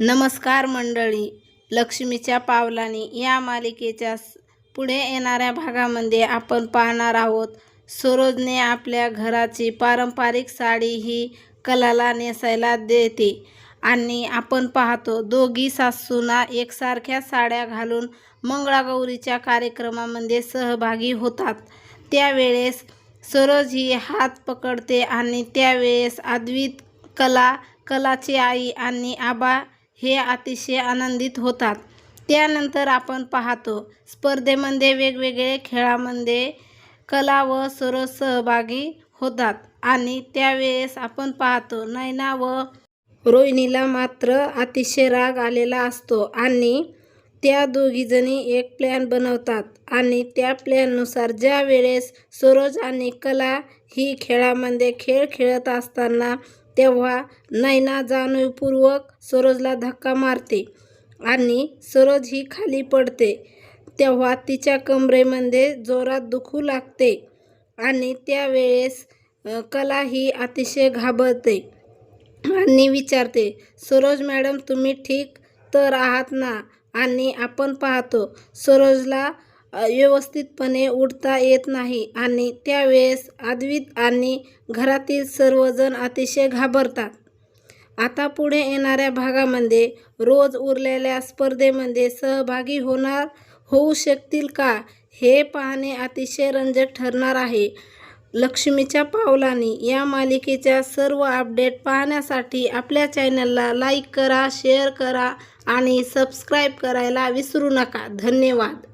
नमस्कार मंडळी लक्ष्मीच्या पावलांनी या मालिकेच्या पुढे येणाऱ्या भागामध्ये आपण पाहणार आहोत सरोजने आपल्या घराची पारंपरिक साडी ही कलाला नेसायला देते आणि आपण पाहतो दोघी सासूना एकसारख्या साड्या घालून मंगळागौरीच्या कार्यक्रमामध्ये सहभागी होतात. त्यावेळेस सरोज ही हात पकडते आणि त्यावेळेस अद्वित कला कलाची आई आणि आबा हे अतिशय आनंदित होतात. त्यानंतर आपण पाहतो स्पर्धेमध्ये वेगवेगळे खेळामध्ये कला व सरोज सहभागी होतात आणि त्यावेळेस आपण पाहतो नैना व रोहिणीला मात्र अतिशय राग आलेला असतो आणि त्या दोघीजणी एक प्लॅन बनवतात आणि त्या प्लॅननुसार ज्या वेळेस सरोज आणि कला ही खेळामध्ये खेळ खेळत असताना तेव्हा नैना जाणीवपूर्वक सरोजला धक्का मारते आणि सरोज ही खाली पडते. तेव्हा तिच्या कमरेमध्ये जोरात दुखू लागते आणि त्यावेळेस कला ही अतिशय घाबरते आणि विचारते सरोज मॅडम तुम्ही ठीक तर आहात ना? आणि आपण पाहतो. सरोजला व्यवस्थितपणे उठता येत नाही आणि त्यावेळेस अद्वित आणि घरातील सर्वजण अतिशय घाबरतात. आता पुढे येणाऱ्या भागामध्ये रोज उरलेल्या स्पर्धेमध्ये सहभागी होणार होऊ शकतील का हे पाहणे अतिशय रंजक ठरणार आहे. लक्ष्मीच्या पावलांनी या मालिकेच्या सर्व अपडेट पाहण्यासाठी आपल्या चॅनलला लाईक करा शेअर करा आणि सबस्क्राईब करायला विसरू नका. धन्यवाद.